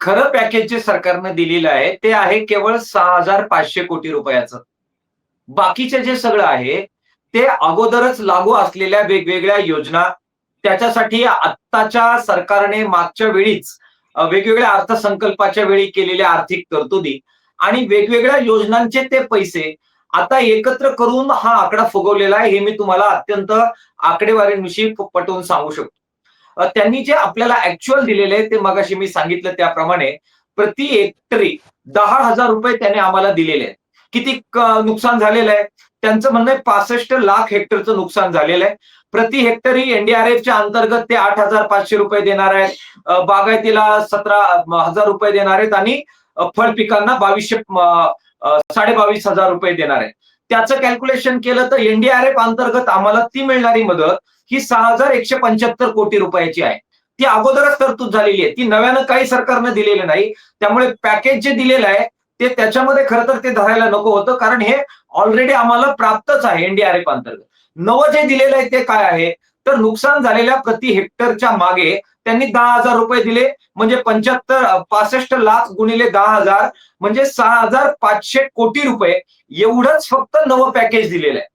खरं पॅकेज जे सरकारनं दिलेलं आहे ते आहे केवळ सहा हजार पाचशे कोटी रुपयाचं. बाकीचे जे सगळं आहे ते अगोदरच लागू असलेल्या वेगवेगळ्या योजना त्याच्यासाठी आत्ताच्या सरकारने मागच्या वेळीच वेगवेगळ्या अर्थसंकल्पाच्या वेळी केलेल्या आर्थिक तरतुदी आणि वेगवेगळ्या योजनांचे ते पैसे आता एकत्र करून हा आकडा फुगवलेला आहे हे मी तुम्हाला अत्यंत आकडेवारीविषयी पटवून सांगू शकतो. त्यांनी जे आपल्याला ऍक्च्युअल दिलेले ते मगाशी मी सांगितलं त्याप्रमाणे प्रति हेक्टरी दहा हजार रुपये त्याने आम्हाला दिलेले आहेत. किती नुकसान झालेलं आहे? त्यांचं म्हणणं आहे पासष्ट लाख हेक्टरचं नुकसान झालेलं आहे. प्रति हेक्टरी एनडीआरएफच्या अंतर्गत ते आठ हजार पाचशे रुपये देणार आहेत. बागायतीला सतरा हजार रुपये देणार आहेत आणि फळ पिकांना बावीसशे साडे बावीस हजार रुपये देणार आहेत. त्याचं कॅल्क्युलेशन केलं तर एनडीआरएफ अंतर्गत आम्हाला ती मिळणारी मदत ही सहा हजार एकशे पंच्याहत्तर कोटी रुपयाची आहे. ती अगोदरच तरतूद झालेली आहे. ती नव्यानं काही सरकारनं दिलेलं नाही. त्यामुळे पॅकेज जे दिलेलं आहे ते त्याच्यामध्ये खरं तर ते धरायला नको होतं. कारण हे ऑलरेडी आम्हाला प्राप्तच आहे एनडीआरएफ अंतर्गत. नवं जे दिलेलं आहे ते काय आहे? तर नुकसान झालेल्या प्रति हेक्टरच्या मागे त्यांनी दहा हजार रुपये दिले. म्हणजे पंच्याहत्तर पासष्ट लाख गुणिले दहा हजार म्हणजे सहा हजार पाचशे कोटी रुपये. एवढंच फक्त नवं पॅकेज दिलेलं आहे.